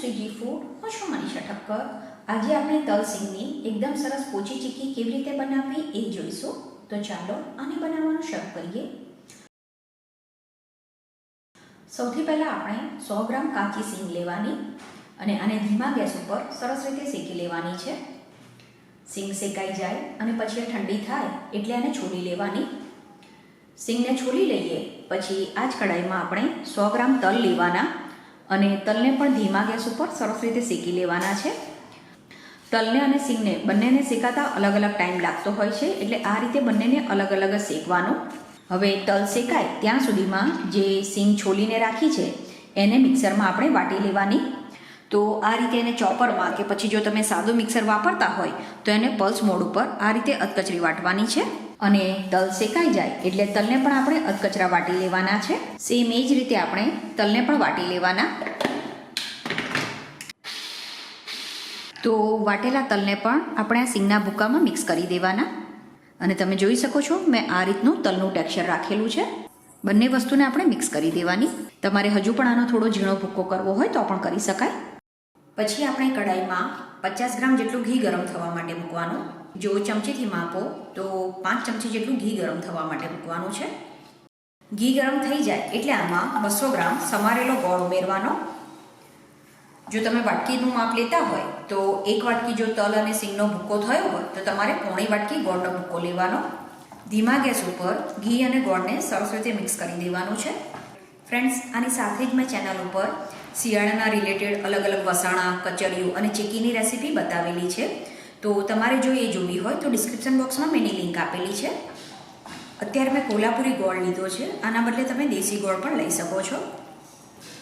Shriji food હું છું મનીષા ઠક્કર આજે આપણે તલ સિંગની એકદમ સરસ પોચી ચીકી કેવી રીતે બનાવવી એ જોઈશું. તો ચાલો આને બનાવવાનું શરૂ કરીએ. સૌથી પહેલાં આપણે સો ગ્રામ કાચી સિંગ લેવાની અને આને ધીમા ગેસ ઉપર સરસ રીતે શેકી લેવાની છે. સિંગ શેકાઈ જાય અને પછી ઠંડી થાય એટલે આને છોલી લેવાની. સિંગને છોલી લઈએ, પછી આ જ કડાઈમાં આપણે સો ગ્રામ તલ લેવાના. અને તલને પણ ધીમા ગેસ ઉપર સરસ રીતે શેકી લેવાના છે. તલને અને સિંગને બંનેને શેકાતા અલગ અલગ ટાઈમ લાગતો હોય છે, એટલે આ રીતે બંનેને અલગ અલગ જ શેકવાનું. હવે તલ શેકાય ત્યાં સુધીમાં જે સિંગ છોલીને રાખી છે, એને મિક્સરમાં આપણે વાટી લેવાની. તો આ રીતે એને ચોપરમાં કે પછી જો તમે સાદું મિક્સર વાપરતા હોય, તો એને પલ્સ મોડ ઉપર આ રીતે અધકચરી વાટવાની છે. અને તલ શેકાઈ જાય એટલે તલને પણ આપણે અધકચરા વાટી લેવાના છે. સેમ એ જ રીતે આપણે તલને પણ વાટી લેવાના. તો વાટેલા તલને પણ આપણે આ સિંગના ભૂકામાં મિક્સ કરી દેવાના. અને તમે જોઈ શકો છો, મેં આ રીતનું તલનું ટેક્સચર રાખેલું છે. બંને વસ્તુને આપણે મિક્સ કરી દેવાની. તમારે હજુ પણ આનો થોડો ઝીણો ભૂક્કો કરવો હોય તો પણ કરી શકાય. પછી આપણે કડાઈમાં પચાસ ગ્રામ જેટલું ઘી ગરમ થવા માટે મૂકવાનું. જો ચમચીથી માપો તો પાંચ ચમચી જેટલું ઘી ગરમ થવા માટે મૂકવાનું છે. ઘી ગરમ થઈ જાય એટલે આમાં બસો ગ્રામ સમારેલો ગોળ ઉમેરવાનો. જો તમે વાટકીનું માપ લેતા હોય, તો એક વાટકી જો તલ અને સિંગનો ભૂકો થયો હોય, તો તમારે પોણી વાટકી ગોળનો ભૂકો લેવાનો. ધીમા ગેસ ઉપર ઘી અને ગોળને સરસ રીતે મિક્સ કરી દેવાનું છે. ફ્રેન્ડ્સ, આની સાથે જ મેં ચેનલ ઉપર શિયાળાના રિલેટેડ અલગ અલગ વસાણા કચરિયું અને ચીકીની રેસીપી બતાવેલી છે. તો તમારે જો એ જોવી હોય તો ડિસ્ક્રિપ્શન બોક્સમાં મેં એની લિંક આપેલી છે. અત્યારે મેં કોલ્હાપુરી ગોળ લીધો છે. આના બદલે તમે દેશી ગોળ પણ લઈ શકો છો.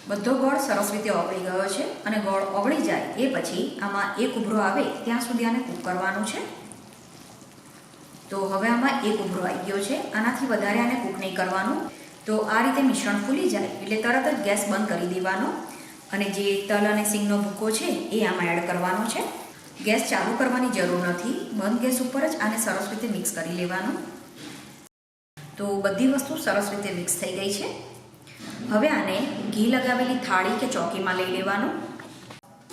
બધો ગોળ સરસ રીતે ઓગળી ગયો છે અને ગોળ ઓગળી જાય એ પછી આમાં એક ઉભરો આવે ત્યાં સુધી આને કૂક કરવાનું છે. તો હવે આમાં એક ઉભરો આવી ગયો છે. આનાથી વધારે આને કૂક નહીં કરવાનું. તો આ રીતે મિશ્રણ ફૂલી જાય એટલે તરત જ ગેસ બંધ કરી દેવાનો. અને જે તલ અને સિંગનો ભૂકો છે એ આમાં એડ કરવાનો છે. ગેસ ચાલુ કરવાની જરૂર નથી. બંધ ગેસ ઉપર જ આને સરસ રીતે મિક્સ કરી લેવાનું. તો બધી વસ્તુ સરસ રીતે મિક્સ થઈ ગઈ છે. હવે આને ઘી લગાવેલી થાળી કે ચોકીમાં લઈ લેવાનું.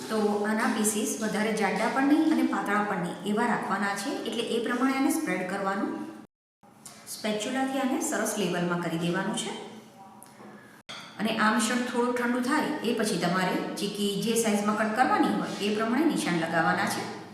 તો આના પીસીસ વધારે જાડા પણ નહીં અને પાતળા પણ નહીં, એવા રાખવાના છે. એટલે એ પ્રમાણે આને સ્પ્રેડ કરવાનું. સ્પેચ્યુલાથી આને સરસ લેવલમાં કરી દેવાનું છે. અને આમ શર્ટ થોડું ઠંડુ થાય એ પછી તમારે ચીકી જે સાઇઝમાં કટ કરવાની હોય એ પ્રમાણે નિશાન લગાવવાના છે.